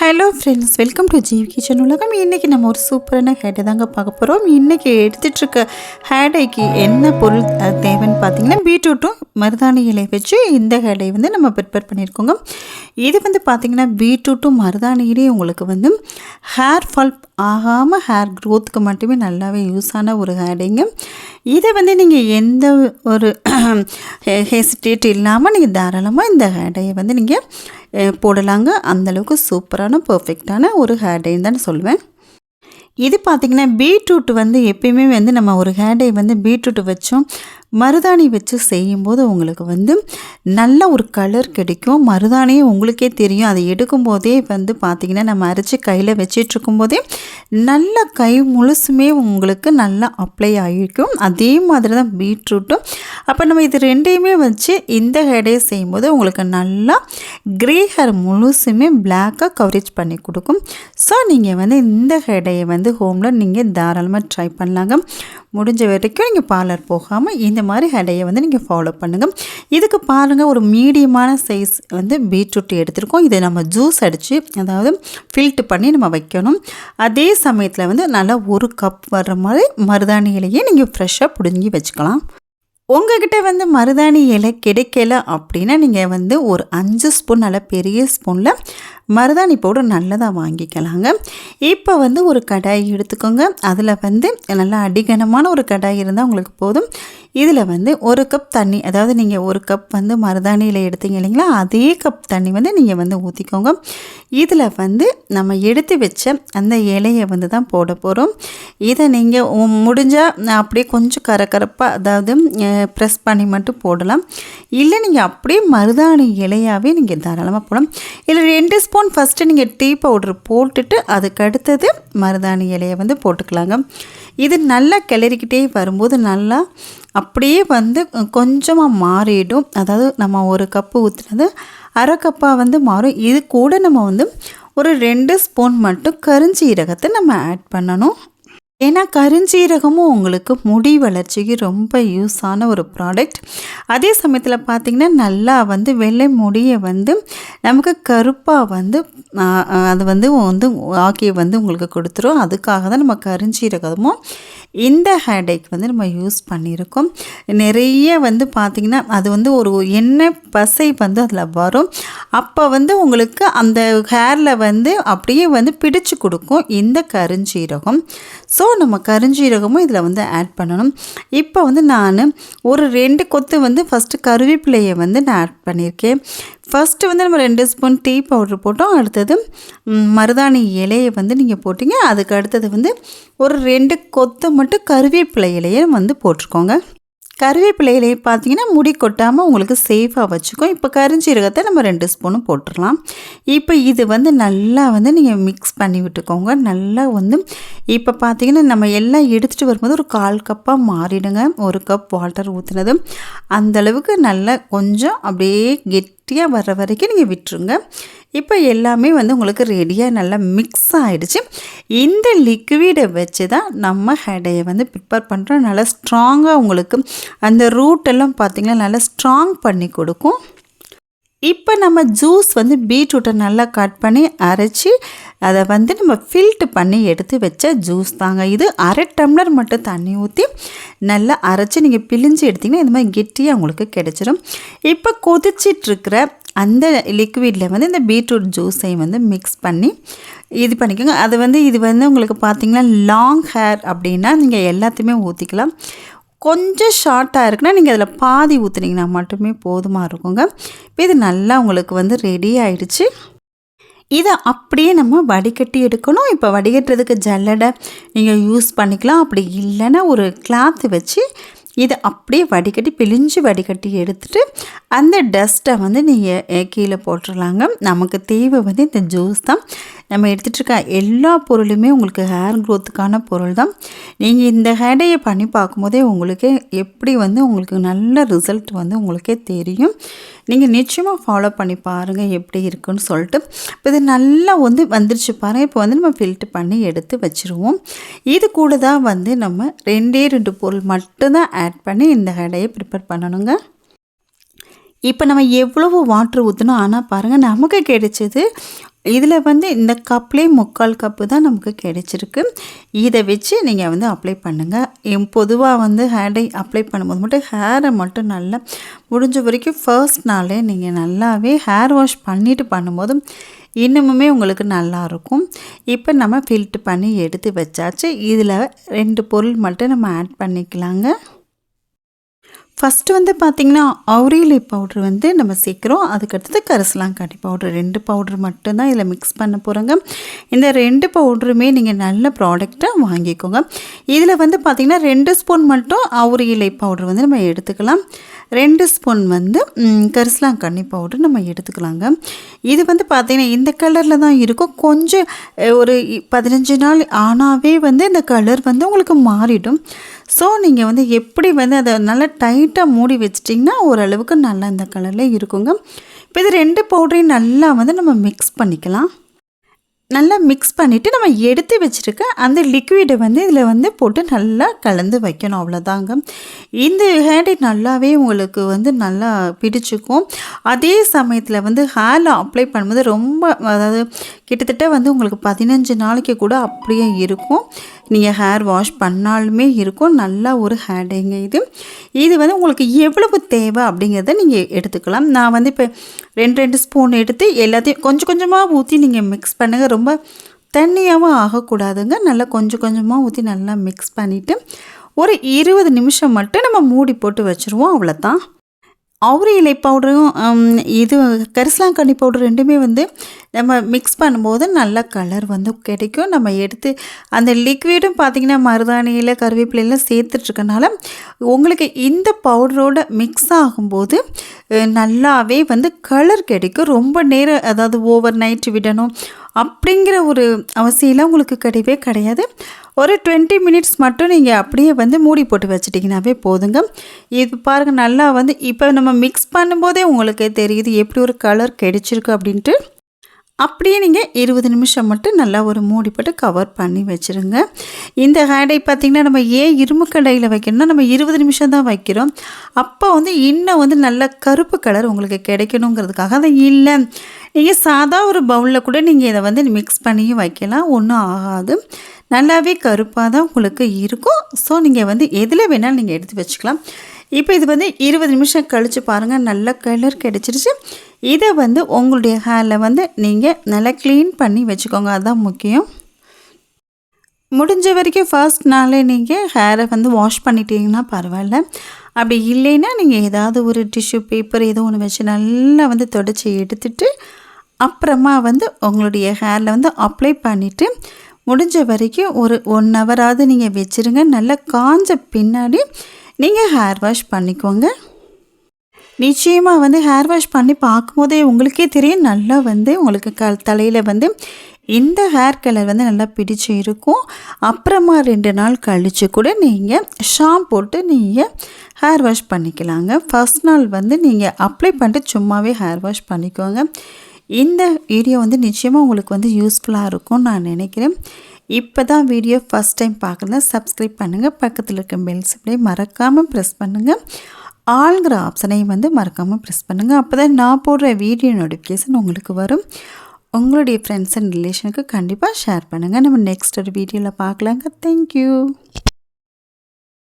Hello friends welcome to Jeev kitchen உலகம். இன்றைக்கி நம்ம ஒரு சூப்பரான ஹேடை தாங்க பார்க்க போகிறோம் இன்றைக்கி எடுத்துகிட்டு இருக்க ஹேடைக்கு என்ன பொருள் தேவைன்னு பார்த்தீங்கன்னா பீட்ரூட்டும் மருதாணி இலை வச்சு இந்த ஹேடை வந்து நம்ம ப்ரிப்பேர் பண்ணியிருக்கோங்க. இது வந்து பார்த்திங்கன்னா பீட்ரூட்டும் மருதாணி இலையும் உங்களுக்கு வந்து ஹேர் ஃபால் ஆகாமல் ஹேர் க்ரோத்துக்கு மட்டுமே நல்லாவே யூஸ் ஆன ஒரு ஹேடைங்க இதை வந்து நீங்கள் எந்த ஒரு ஹெசிடேட் இல்லாமல் நீங்கள் தாராளமாக இந்த ஹேடையை வந்து நீங்கள் போடலாங்க. அந்தளவுக்கு சூப்பரான பர்ஃபெக்டான ஒரு ஹேர் டேன்னு தான் சொல்லுவேன். இது பார்த்திங்கன்னா பீட்ரூட் வந்து எப்பயுமே வந்து நம்ம ஒரு ஹேர் டே வந்து பீட்ரூட் வச்சோம். மருதாணி வச்சு செய்யும்போது உங்களுக்கு வந்து நல்ல ஒரு கலர் கிடைக்கும். மருதாணியும் உங்களுக்கே தெரியும். அதை எடுக்கும்போதே வந்து பார்த்திங்கன்னா நம்ம அரைச்சி கையில் வச்சிட்டு இருக்கும்போதே நல்ல கை முழுசுமே உங்களுக்கு நல்லா அப்ளை ஆகிருக்கும் அதே மாதிரி தான் பீட்ரூட்டும் அப்போ நம்ம இது ரெண்டையுமே வச்சு இந்த ஹேடையை செய்யும்போது உங்களுக்கு நல்லா க்ரே ஹேர் முழுசுமே பிளாக்காக கவரேஜ் பண்ணி கொடுக்கும். ஸோ நீங்கள் வந்து இந்த ஹேடையை வந்து ஹோமில் நீங்கள் தாராளமாக ட்ரை பண்ணலாங்க. முடிஞ்ச வரைக்கும் நீங்கள் பார்லர் போகாமல் இந்த மாதிரி ஹேடையை வந்து நீங்கள் ஃபாலோ பண்ணுங்கள் இதுக்கு பாருங்கள் ஒரு மீடியமான சைஸ் வந்து பீட்ரூட் எடுத்திருக்கோம். இதை நம்ம ஜூஸ் அடித்து அதாவது ஃபில்ட் பண்ணி நம்ம வைக்கணும். அதே சமயத்தில் வந்து நல்லா ஒரு கப் வர்ற மாதிரி மருதாணி இலையை நீங்கள் ஃப்ரெஷ்ஷாக பிடுங்கி வச்சுக்கலாம். உங்ககிட்ட வந்து மருதாணி இலை கிடைக்கல அப்படின்னா நீங்கள் வந்து ஒரு அஞ்சு ஸ்பூன் நல்லா பெரிய ஸ்பூனில் மருதாணி பவுடர் நல்லதாக வாங்கிக்கலாங்க. இப்போ வந்து ஒரு கடாய் எடுத்துக்கோங்க. அதில் வந்து நல்லா அடிகனமான ஒரு கடாய் இருந்தால் உங்களுக்கு போதும். இதில் வந்து ஒரு கப் தண்ணி அதாவது நீங்கள் ஒரு கப் வந்து மருதாணியில் எடுத்தீங்க இல்லைங்களா? அதே கப் தண்ணி வந்து நீங்கள் வந்து ஊற்றிக்கோங்க இதில் வந்து நம்ம எடுத்து வச்ச அந்த இலையை வந்து தான் போட போகிறோம் இதை நீங்கள் முடிஞ்சால் அப்படியே கொஞ்சம் கரக்கரப்பாக அதாவது ப்ரெஸ் பண்ணி மட்டும் போடலாம். இல்லை நீங்கள் அப்படியே மருதாணி இலையாகவே நீங்கள் தாராளமாக போடலாம். இல்லை ரெண்டு ஸ்பூன் ஃபஸ்ட்டு நீங்கள் டீ பவுடர் போட்டுட்டு அதுக்கு அடுத்தது மருதாணி இலையை வந்து போட்டுக்கலாங்க. இது நல்லா கிளறிக்கிட்டே வரும்போது நல்லா அப்படியே வந்து கொஞ்சமாக மாறிடும். அதாவது நம்ம ஒரு கப்பு ஊற்றுனது அரை கப்பாக வந்து மாறும். இது கூட நம்ம வந்து ஒரு ரெண்டு ஸ்பூன் மட்டும் கருஞ்சீரகத்தை நம்ம ஆட் பண்ணணும். ஏன்னா கருஞ்சீரகமும் உங்களுக்கு முடி வளர்ச்சிக்கு ரொம்ப யூஸான ஒரு ப்ராடக்ட் அதே சமயத்தில் பார்த்திங்கன்னா நல்லா வந்து வெள்ளை முடியை வந்து நமக்கு கருப்பாக வந்து அது வந்து வந்து ஆக்கி வந்து உங்களுக்கு கொடுத்துரும். அதுக்காக தான் நம்ம கருஞ்சீரகமும் இந்த ஹேடேக் வந்து நம்ம யூஸ் பண்ணியிருக்கோம். நிறைய வந்து பார்த்திங்கன்னா அது வந்து ஒரு எண்ணெய் பசை வந்து அதில் வரும். அப்போ வந்து உங்களுக்கு அந்த ஹேரில் வந்து அப்படியே வந்து பிடிச்சு கொடுக்கும் இந்த கருஞ்சீரகம். ஸோ நம்ம கருஞ்சீரகமும் இதில் வந்து ஆட் பண்ணணும். இப்போ வந்து நான் ஒரு ரெண்டு கொத்து வந்து ஃபஸ்ட்டு கருவேப்பிலையை வந்து நான் ஆட் பண்ணியிருக்கேன். ஃபஸ்ட்டு வந்து நம்ம ரெண்டு ஸ்பூன் டீ பவுடர் போட்டோம். அடுத்தது மருதாணி இலையை வந்து நீங்கள் போட்டிங்க. அதுக்கு அடுத்தது வந்து ஒரு ரெண்டு கொத்து மட்டும் கருவேப்பிலை இலையை வந்து போட்டிருக்கோங்க கருவேப்பிலை இலையை பார்த்தீங்கன்னா முடி கொட்டாமல் உங்களுக்கு சேஃபாக வச்சுக்கும். இப்போ கருஞ்சீரகத்தை நம்ம ரெண்டு ஸ்பூனும் போட்டுடலாம். இப்போ இது வந்து நல்லா வந்து நீங்கள் மிக்ஸ் பண்ணி விட்டுக்கோங்க. நல்லா வந்து இப்போ பார்த்தீங்கன்னா நம்ம எல்லாம் எடுத்துகிட்டு வரும்போது ஒரு கால் கப்பாக மாறிடுங்க. ஒரு கப் வாட்டர் ஊற்றுனது அந்தளவுக்கு நல்லா கொஞ்சம் அப்படியே கெட் கெட்டியாக வர்ற வரைக்கும் நீங்கள் விட்டுருங்க. இப்போ எல்லாமே வந்து உங்களுக்கு ரெடியாக நல்லா மிக்ஸ் ஆகிடுச்சு இந்த லிக்விடை வச்சு தான் நம்ம ஹேடையை வந்து ப்ரிப்பேர் பண்ணுறோம் நல்லா ஸ்ட்ராங்காக உங்களுக்கு அந்த ரூட் எல்லாம் பார்த்திங்கன்னா நல்லா ஸ்ட்ராங் பண்ணி கொடுக்கும். இப்போ நம்ம ஜூஸ் வந்து பீட்ரூட்டை நல்லா கட் பண்ணி அரைச்சி அதை வந்து நம்ம ஃபில்ட் பண்ணி எடுத்து வச்ச ஜூஸ் தாங்க இது. அரை டம்ளர் மட்டும் தண்ணி ஊற்றி நல்லா அரைச்சி நீங்கள் பிழிஞ்சு எடுத்திங்கன்னா இந்த மாதிரி கெட்டியாக உங்களுக்கு கிடச்சிரும். இப்போ கொதிச்சிட்ருக்கிற அந்த லிக்விடில் வந்து இந்த பீட்ரூட் ஜூஸை வந்து மிக்ஸ் பண்ணி இது பண்ணிக்கோங்க. அது வந்து இது வந்து உங்களுக்கு பார்த்திங்கன்னா லாங் ஹேர் அப்படின்னா நீங்கள் எல்லாத்தையுமே ஊற்றிக்கலாம் கொஞ்சம் ஷார்ட்டாக இருக்குன்னா நீங்கள் அதில் பாதி ஊற்றுனீங்கன்னா மட்டுமே போதுமாக இருக்குங்க. இப்போ இது நல்லா உங்களுக்கு வந்து ரெடி ஆயிடுச்சு. இதை அப்படியே நம்ம வடிகட்டி எடுக்கணும். இப்போ வடிகட்டுறதுக்கு ஜல்லடை நீங்கள் யூஸ் பண்ணிக்கலாம். அப்படி இல்லைன்னா ஒரு கிளாத்து வச்சு இதை அப்படியே வடிகட்டி பிழிஞ்சு வடிகட்டி எடுத்துட்டு அந்த டஸ்ட்டை வந்து நீங்கள் கீழே போட்டுடலாங்க நமக்கு தேவை வந்து இந்த ஜூஸ் தான். நம்ம எடுத்துகிட்ருக்க எல்லா பொருளுமே உங்களுக்கு ஹேர் க்ரோத்துக்கான பொருள் தான் நீங்கள் இந்த ஹேடையை பண்ணி பார்க்கும்போதே உங்களுக்கே எப்படி வந்து உங்களுக்கு நல்ல ரிசல்ட் வந்து உங்களுக்கே தெரியும். நீங்கள் நிச்சயமாக ஃபாலோ பண்ணி பாருங்கள் எப்படி இருக்குன்னு சொல்லிட்டு. இப்போ இது நல்லா வந்து வந்துருச்சு பாருங்கள் இப்போ வந்து நம்ம ஃபில்ட்ரு பண்ணி எடுத்து வச்சுருவோம். இது கூட தான் வந்து நம்ம ரெண்டே ரெண்டு பொருள் மட்டும்தான் ஆட் பண்ணி இந்த ஹேடையை ப்ரிப்பேர் பண்ணணுங்க. இப்போ நம்ம எவ்வளவு வாட்ரு ஊற்றணும் ஆனால் பாருங்கள் நமக்கு கிடைச்சது இதில் வந்து இந்த கப்லே முக்கால் கப்பு தான் நமக்கு கிடைச்சிருக்கு. இதை வச்சு நீங்கள் வந்து அப்ளை பண்ணுங்கள் பொதுவாக வந்து ஹேரை அப்ளை பண்ணும்போது மட்டும் ஹேரை மட்டும் நல்லா முடிஞ்ச வரைக்கும் ஃபர்ஸ்ட் நாளே நீங்கள் நல்லாவே ஹேர் வாஷ் பண்ணிவிட்டு பண்ணும்போது இன்னமுமே உங்களுக்கு நல்லாயிருக்கும் இப்போ நம்ம ஃபில்ட்ரு பண்ணி எடுத்து வச்சாச்சு. இதில் ரெண்டு பொருள் மட்டும் நம்ம ஆட் பண்ணிக்கலாங்க. ஃபஸ்ட்டு வந்து பார்த்திங்கன்னா அவுரேலி பவுட்ரு வந்து நம்ம சேர்க்குறோம். அதுக்கடுத்தது கரிசலாங்காட்டி பவுட்ரு ரெண்டு பவுட்ரு மட்டும்தான் இதில் மிக்ஸ் பண்ண போகிறோங்க இந்த ரெண்டு பவுட்ருமே நீங்கள் நல்ல ப்ராடக்டாக வாங்கிக்கோங்க. இதில் வந்து பார்த்திங்கன்னா ரெண்டு ஸ்பூன் மட்டும் அவுரேலி பவுட்ரு வந்து நம்ம எடுத்துக்கலாம். ரெண்டு ஸ்பூன் வந்து கரிசலாங்கண்ணி பவுடர் நம்ம எடுத்துக்கலாங்க. இது வந்து பார்த்திங்கன்னா இந்த கலரில் தான் இருக்கும். கொஞ்சம் ஒரு பதினஞ்சு நாள் ஆனாவே வந்து இந்த கலர் வந்து உங்களுக்கு மாறிடும். ஸோ நீங்கள் வந்து எப்படி வந்து அதை நல்லா டைட்டாக மூடி வச்சிட்டிங்கன்னா ஓரளவுக்கு நல்லா இந்த கலரில் இருக்குங்க. இப்போ இது ரெண்டு பவுடரையும் நல்லா வந்து நம்ம மிக்ஸ் பண்ணிக்கலாம். நல்லா மிக்ஸ் பண்ணிவிட்டு நம்ம எடுத்து வச்சுருக்க அந்த லிக்விடை வந்து இதில் வந்து போட்டு நல்லா கலந்து வைக்கணும் அவ்வளோதாங்க இந்த ஹேண்டை நல்லாவே உங்களுக்கு வந்து நல்லா பிடிச்சிக்கும் அதே சமயத்தில் வந்து ஹேரில் அப்ளை பண்ணும்போது ரொம்ப அதாவது கிட்டத்தட்ட வந்து உங்களுக்கு பதினஞ்சு நாளைக்கு கூட அப்படியே இருக்கும். நீங்கள் ஹேர் வாஷ் பண்ணாலுமே இருக்கும். நல்லா ஒரு ஹேடைங்க இது. இது வந்து உங்களுக்கு எவ்வளவு தேவை அப்படிங்கிறத நீங்கள் எடுத்துக்கலாம். நான் வந்து இப்போ ரெண்டு ரெண்டு ஸ்பூன் எடுத்து எல்லாத்தையும் கொஞ்சம் கொஞ்சமாக ஊற்றி நீங்கள் மிக்ஸ் பண்ணுங்கள் ரொம்ப தண்ணியாகவும் ஆகக்கூடாதுங்க. நல்லா கொஞ்சம் கொஞ்சமாக ஊற்றி நல்லா மிக்ஸ் பண்ணிவிட்டு ஒரு இருபது நிமிஷம் மட்டும் நம்ம மூடி போட்டு வச்சுருவோம். அவ்வளோதான் அவுரி இலை பவுடரும் இது கரிசலாங்கண்ணி பவுடர் ரெண்டுமே வந்து நம்ம மிக்ஸ் பண்ணும்போது நல்ல கலர் வந்து கிடைக்கும். நம்ம எடுத்து அந்த லிக்விடும் பார்த்திங்கன்னா மருதாணியில் கருவேப்பிலையெல்லாம் சேர்த்துட்ருக்கனால உங்களுக்கு இந்த பவுடரோட மிக்ஸ் ஆகும்போது நல்லாவே வந்து கலர் கிடைக்கும். ரொம்ப நேரம் அதாவது ஓவர் நைட் விடணும். அப்படிங்கிற ஒரு அவசியம்லாம் உங்களுக்கு கிடையவே கிடையாது. ஒரு டுவெண்ட்டி மினிட்ஸ் மட்டும் நீங்கள் அப்படியே வந்து மூடி போட்டு வச்சிட்டிங்கனாவே போதுங்க. இது பாருங்கள் நல்லா வந்து இப்போ நம்ம மிக்ஸ் பண்ணும்போதே உங்களுக்கு தெரியுது எப்படி ஒரு கலர் கிடைச்சிருக்கு அப்படின்ட்டு. அப்படியே நீங்கள் இருபது நிமிஷம் மட்டும் நல்லா ஒரு மூடி போட்டு கவர் பண்ணி வச்சுருங்க. இந்த ஹேடை பார்த்திங்கன்னா நம்ம ஏன் இரும்பு கடையில் வைக்கணும்னா நம்ம இருபது நிமிஷம் தான் வைக்கிறோம். அப்போ வந்து இன்னும் வந்து நல்ல கருப்பு கலர் உங்களுக்கு கிடைக்கணுங்கிறதுக்காக அதை இல்லை. நீங்கள் சாதா ஒரு பவுலில் கூட நீங்கள் இதை வந்து மிக்ஸ் பண்ணியும் வைக்கலாம். ஒன்றும் ஆகாது. நல்லாவே கருப்பாக தான் உங்களுக்கு இருக்கும். ஸோ நீங்கள் வந்து எதில் வேணாலும் நீங்கள் எடுத்து வச்சுக்கலாம். இப்போ இது வந்து இருபது நிமிஷம் கழித்து பாருங்கள் நல்ல கலர் கிடச்சிருச்சு. இதை வந்து உங்களுடைய ஹேரில் வந்து நீங்கள் நல்லா க்ளீன் பண்ணி வச்சுக்கோங்க அதுதான் முக்கியம். முடிஞ்ச வரைக்கும் ஃபர்ஸ்ட் நாளே நீங்கள் ஹேரை வந்து வாஷ் பண்ணிட்டீங்கன்னா பரவாயில்ல. அப்படி இல்லைன்னா நீங்கள் ஏதாவது ஒரு டிஷ்யூ பேப்பர் ஏதோ ஒன்று வச்சு நல்லா வந்து தொடச்சி எடுத்துட்டு அப்புறமா வந்து உங்களுடைய ஹேரில் வந்து அப்ளை பண்ணிவிட்டு முடிஞ்ச வரைக்கும் ஒரு ஒன் ஹவராவது நீங்கள் வச்சுருங்க. நல்லா காஞ்ச பின்னாடி நீங்கள் ஹேர் வாஷ் பண்ணிக்கோங்க. நிச்சயமாக வந்து ஹேர் வாஷ் பண்ணி பார்க்கும்போதே உங்களுக்கே தெரியும். நல்லா வந்து உங்களுக்கு க தலையில் வந்து இந்த ஹேர் கலர் வந்து நல்லா பிடிச்சி இருக்கும். அப்புறமா ரெண்டு நாள் கழித்து கூட நீங்கள் ஷாம் போட்டு நீங்கள் ஹேர் வாஷ் பண்ணிக்கலாங்க. ஃபஸ்ட் நாள் வந்து நீங்கள் அப்ளை பண்ணிட்டு சும்மாவே ஹேர் வாஷ் பண்ணிக்கோங்க. இந்த வீடியோ வந்து நிச்சயமாக உங்களுக்கு வந்து யூஸ்ஃபுல்லாக இருக்கும்னு நான் நினைக்கிறேன். இப்போ தான் வீடியோ ஃபஸ்ட் டைம் பார்க்குறதா சப்ஸ்கிரைப் பண்ணுங்கள் பக்கத்தில் இருக்க பெல்ஸ் அப்படியே மறக்காமல் ப்ரெஸ் பண்ணுங்கள் ஆளுங்கிற ஆப்ஷனையும் வந்து மறக்காமல் ப்ரெஸ் பண்ணுங்கள் அப்போ தான் நான் போடுற வீடியோ நோட்டிஃபிகேஷன் உங்களுக்கு வரும். உங்களுடைய ஃப்ரெண்ட்ஸ் அண்ட் ரிலேஷனுக்கு கண்டிப்பாக ஷேர் பண்ணுங்கள் நம்ம நெக்ஸ்ட் ஒரு வீடியோவில் பார்க்கலாங்க. தேங்க்யூ